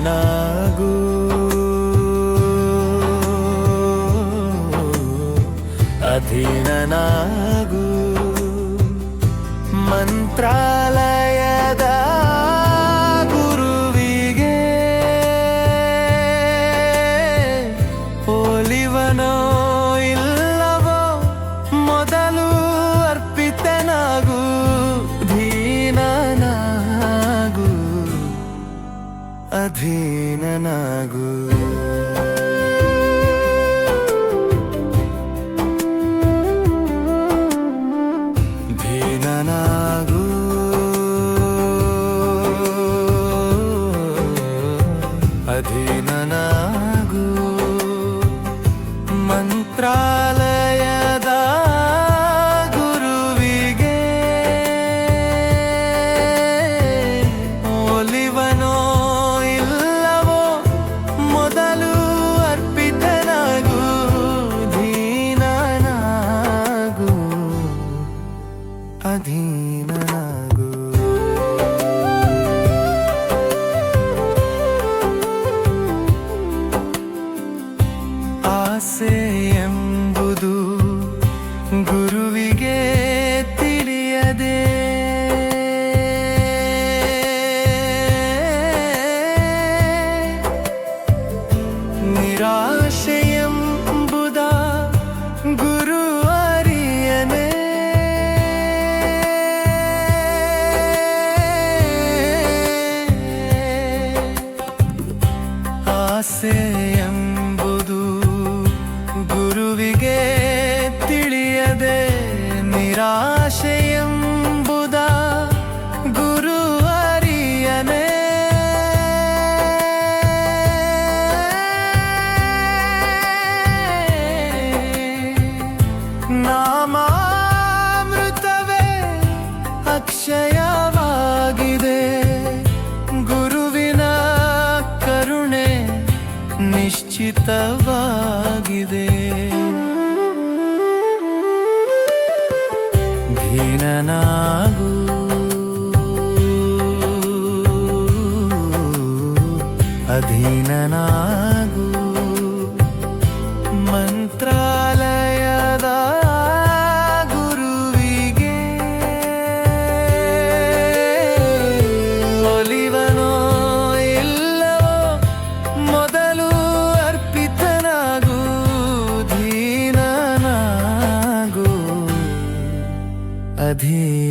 ಅಧೀನನಾಗು ಅಧೀನನಾಗು ಮಂತ್ರಾಲಯದ ಅಧೀನನಾಗು I say, ನಾಮಾಮೃತವೇ ಅಕ್ಷಯವಾಗಿದೆ. ಗುರುವಿನ ಕರುಣೆ ನಿಶ್ಚಿತವಾಗಿದೆ. ಧೀನನಾಗು. ಅಧೀನನಾಗು.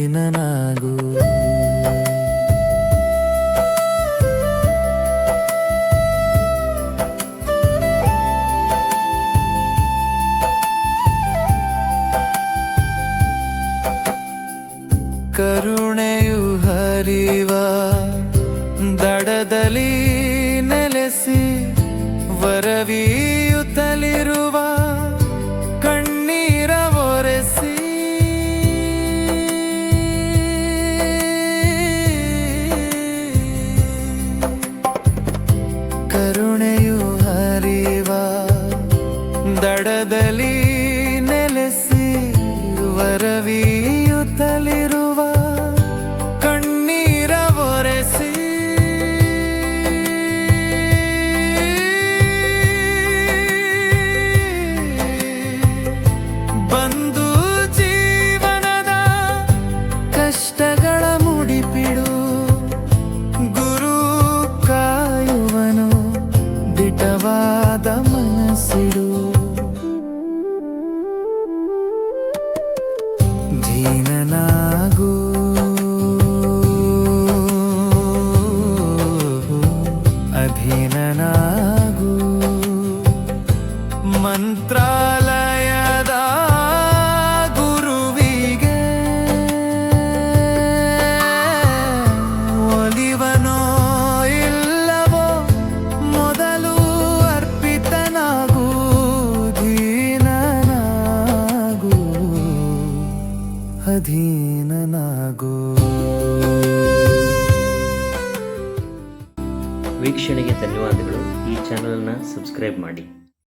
ಅಧೀನನಾಗು ಕರುಣೆಯು ಹರಿವ ದಡದಲ್ಲಿ ನೆಲೆಸಿ ವರವಿಯುತ್ತಲಿರುವ ದಡದಲ್ಲಿ ನೆಲೆಸಿ ವರವಿಯುತ್ತಲಿರುವ ಕಣ್ಣೀರ ಒರೆಸಿ. ಬಂದು ಜೀವನದ ಕಷ್ಟಗಳ ಮುಡಿಪಿಡು. ಗುರು ಕಾಯುವನು ದಿಟವಾದ ಅಧೀನನಾಗು ವೀಕ್ಷಣೆಗೆ ಧನ್ಯವಾದಗಳು. ಈ ಚಾನಲ್ನ ಸಬ್ಸ್ಕ್ರೈಬ್ ಮಾಡಿ.